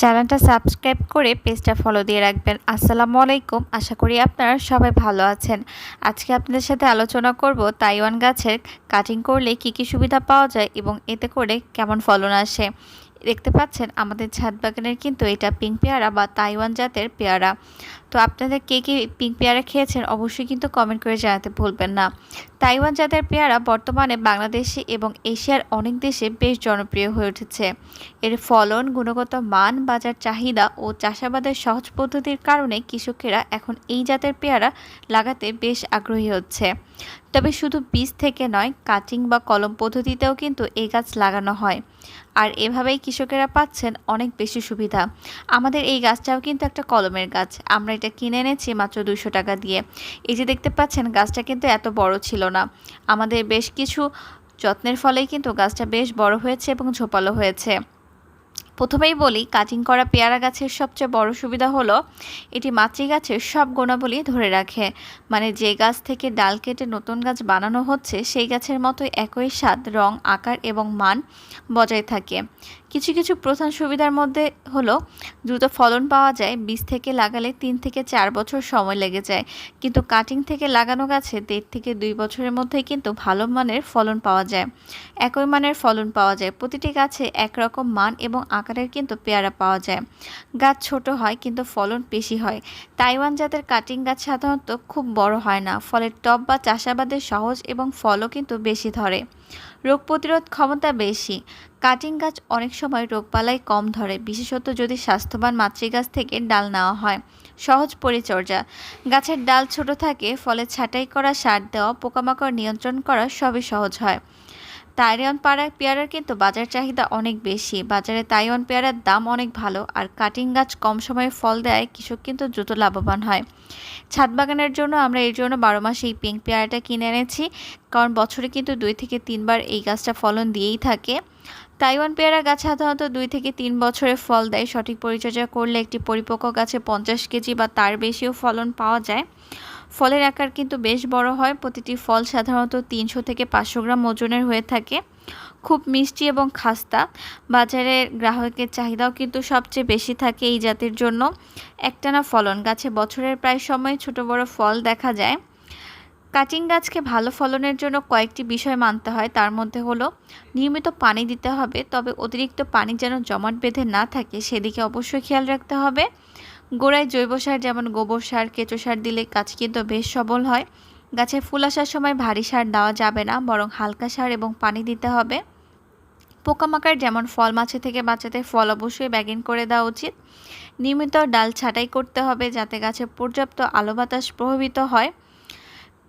চ্যানেলটা সাবস্ক্রাইব করে পেজটা ফলো দিয়ে রাখবেন। আসসালামু আলাইকুম। আশা করি আপনারা সবাই ভালো আছেন। আজকে আপনাদের সাথে আলোচনা করব তাইওয়ান গাছের কাটিং করলে কি কি সুবিধা পাওয়া যায় এবং এতে করে কেমন ফলন আসে। দেখতে পাচ্ছেন, আমাদের ছাদ বাগানের কিন্তু এটা পিঙ্ক পেয়ারা বা তাইওয়ান জাতের পেয়ারা। তো আপনাদের কে কে পিঙ্ক পেয়ারা খেয়েছেন অবশ্যই কিন্তু কমেন্ট করে জানাতে ভুলবেন না। তাইওয়ান জাতের পেয়ারা বর্তমানে বাংলাদেশে এবং এশিয়ার অনেক দেশে বেশ জনপ্রিয় হয়ে উঠেছে। এর ফলন, গুণগত মান, বাজার চাহিদা ও চাষাবাদের সহজ পদ্ধতির কারণে কৃষকেরা এখন এই জাতের পেয়ারা লাগাতে বেশ আগ্রহী হচ্ছে। তবে শুধু বীজ থেকে নয়, কাটিং বা কলম পদ্ধতিতেও কিন্তু এই গাছ লাগানো হয়। আর এভাবেই কৃষকেরা পাচ্ছেন অনেক বেশি সুবিধা। আমাদের এই গাছটাও কিন্তু একটা কলমের গাছ। আমরা এটা কিনে এনেছি মাত্র দুশো টাকা দিয়ে। এই যে দেখতে পাচ্ছেন, গাছটা কিন্তু এত বড় ছিল না। আমাদের বেশ কিছু যত্নের ফলেই কিন্তু গাছটা বেশ বড় হয়েছে এবং ঝোপালো হয়েছে। প্রথমেই বলি, কাটিং করা পেয়ারা গাছের সবচেয়ে বড় সুবিধা হলো, এটি মাতৃ গাছের সব গুণাবলী ধরে রাখে। মানে যে গাছ থেকে ডাল কেটে নতুন গাছ বানানো হচ্ছে, সেই গাছের মতো একই স্বাদ, রং, আকার এবং মান বজায় থাকে। কিছু কিছু প্রধান সুবিধার মধ্যে হলো দ্রুত ফলন পাওয়া যায়, বীজ থেকে লাগালে তিন থেকে চার বছর সময় লেগে যায়। কিন্তু কাটিং থেকে লাগানো গাছে দেড় থেকে দুই বছরের মধ্যেই কিন্তু ভালো মানের ফলন পাওয়া যায়। একই মানের ফলন পাওয়া যায়। প্রতিটি গাছে একরকম মান এবং আকারের কিন্তু পেয়ারা পাওয়া যায়। গাছ ছোট হয় কিন্তু ফলন বেশি হয়। তাইওয়ান জাতের কাটিং গাছ সাধারণত খুব বড় হয় না। ফলের টব বা চাষাবাদের সহজ এবং ফলও কিন্তু বেশি ধরে। রোগ প্রতিরোধ ক্ষমতা বেশি। কাটিং গাছ অনেক সময় রোগবালাই কম ধরে, বিশেষত যদি স্বাস্থ্যবান মাতৃগাছ থেকে ডাল নেওয়া হয়। সহজ পরিচর্যা। গাছের ডাল ছোট থাকে, ফলে ছাঁটাই করা, সার দেওয়া, পোকামাকড় নিয়ন্ত্রণ করা সবই সহজ হয়। তাইওয়ান পাড়া পেয়ারার কিন্তু বাজার চাহিদা অনেক বেশি। বাজারে তাইওয়ান পেয়ারার দাম অনেক ভালো আর কাটিং গাছ কম সময়ে ফল দেয়, কৃষক কিন্তু দ্রুত লাভবান হয়। ছাদ বাগানের জন্য আমরা এর জন্য বারো মাসে এই পিঙ্ক পেয়ারাটা কিনে এনেছি, কারণ বছরে কিন্তু দুই থেকে তিনবার এই গাছটা ফলন দিয়েই থাকে। তাইওয়ান পেয়ারা গাছ সাধারণত দুই থেকে তিন বছরে ফল দেয়। সঠিক পরিচর্যা করলে একটি পরিপক্ক গাছে পঞ্চাশ কেজি বা তার বেশিও ফলন পাওয়া যায়। ফলের আকার কিন্তু বেশ বড় হয়। প্রতিটি ফল সাধারণত তিনশো থেকে পাঁচশো গ্রাম ওজনের হয়ে থাকে। খুব মিষ্টি এবং খাস্তা। বাজারে গ্রাহকের চাহিদাও কিন্তু সবচেয়ে বেশি থাকে এই জাতের জন্য। একটানা ফলন গাছে বছরের প্রায় সময় ছোট বড় ফল দেখা যায়। কাটিং গাছকে ভালো ফলনের জন্য কয়েকটি বিষয় মানতে হয়। তার মধ্যে হলো, নিয়মিত পানি দিতে হবে, তবে অতিরিক্ত পানি যেন জমাট বেঁধে না থাকে, সেদিকে অবশ্যই খেয়াল রাখতে হবে। গোড়ায় জৈব সার যেমন গোবর সার, কেঁচো সার দিলে গাছ কিন্তু বেশ সবল হয়। গাছে ফুল আসার সময় ভারী সার দেওয়া যাবে না, বরং হালকা সার এবং পানি দিতে হবে। পোকামাকড় যেমন ফল মাছে থেকে বাঁচাতে ফল অবশ্যই ব্যাগিন করে দেওয়া উচিত। নিয়মিত ডাল ছাঁটাই করতে হবে যাতে গাছে পর্যাপ্ত আলো বাতাস প্রভাবিত হয়।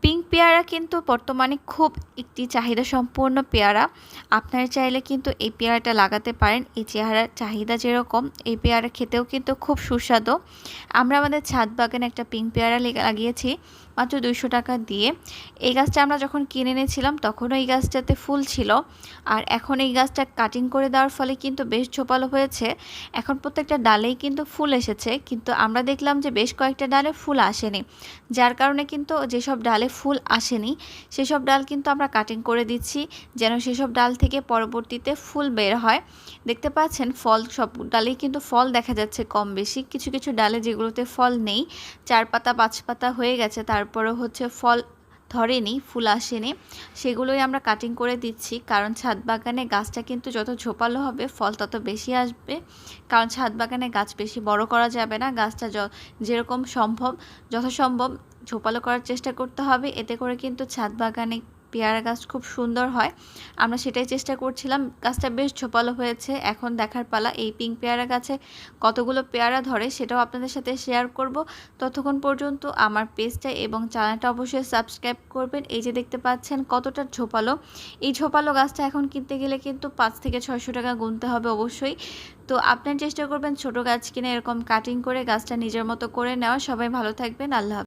পিঙ্ক পেয়ারা কিন্তু বর্তমানে খুব একটি চাহিদা সম্পূর্ণ পেয়ারা। আপনারা চাইলে কিন্তু এই পেয়ারাটা লাগাতে পারেন। এই চেহারার চাহিদা যেরকম, এই পেয়ারা খেতেও কিন্তু খুব সুস্বাদু। আমরা আমাদের ছাদ বাগানে একটা পিঙ্ক পেয়ারা লাগিয়েছি। মাত্র দুইশো টাকা দিয়ে। এই গাছটা আমরা যখন কিনে এনেছিলাম, তখনও এই গাছটাতে ফুল ছিল। আর এখন এই গাছটা কাটিং করে দেওয়ার ফলে কিন্তু বেশ ঝোপালো হয়েছে। এখন প্রত্যেকটা ডালেই কিন্তু ফুল এসেছে। কিন্তু আমরা দেখলাম যে বেশ কয়েকটা ডালে ফুল আসেনি। যার কারণে কিন্তু যেসব ডালে ফুল আসেনি, সেসব ডাল কিন্তু আমরা কাটিং করে দিচ্ছি, যেন সেসব ডাল থেকে পরবর্তীতে ফুল বের হয়। দেখতে পাচ্ছেন, ফল সব ডালেই কিন্তু ফল দেখা যাচ্ছে কম বেশি। কিছু কিছু ডালে যেগুলোতে ফল নেই, চার পাতা, পাঁচ পাতা হয়ে গেছে। তারপরে হচ্ছে ফল ধরেনি, ফুল আসেনি। সেগুলোই আমরা কাটিং করে দিচ্ছি, কারণ ছাদ বাগানে গাছটা কিন্তু যত ঝোপালো হবে ফল তত বেশি আসবে। কারণ ছাদ বাগানে গাছ বেশি বড় করা যাবে না, গাছটা যেরকম সম্ভব, যথাসম্ভব ঝোপালো করার চেষ্টা করতে হবে। এতে করে কিন্তু ছাদ বাগানে পেয়ারা গাছ খুব সুন্দর হয়। আমরা সেটাই চেষ্টা করছিলাম। গাছটা বেশ ঝোপালো হয়েছে। এখন দেখার পালা এই পিঙ্ক পেয়ারা গাছে কতগুলো পেয়ারা ধরে সেটাও আপনাদের সাথে শেয়ার করব। ততক্ষণ পর্যন্ত আমার পেজটা এবং চ্যানেলটা অবশ্যই সাবস্ক্রাইব করবেন। এই যে দেখতে পাচ্ছেন কতটা ঝোপালো। এই ঝোপালো গাছটা এখন কিনতে গেলে কিন্তু পাঁচ থেকে ছয়শো টাকা গুনতে হবে অবশ্যই। তো আপনার চেষ্টা করবেন ছোট গাছ কিনে এরকম কাটিং করে গাছটা নিজের মতো করে নেওয়া। সবাই ভালো থাকবেন। আল্লাহ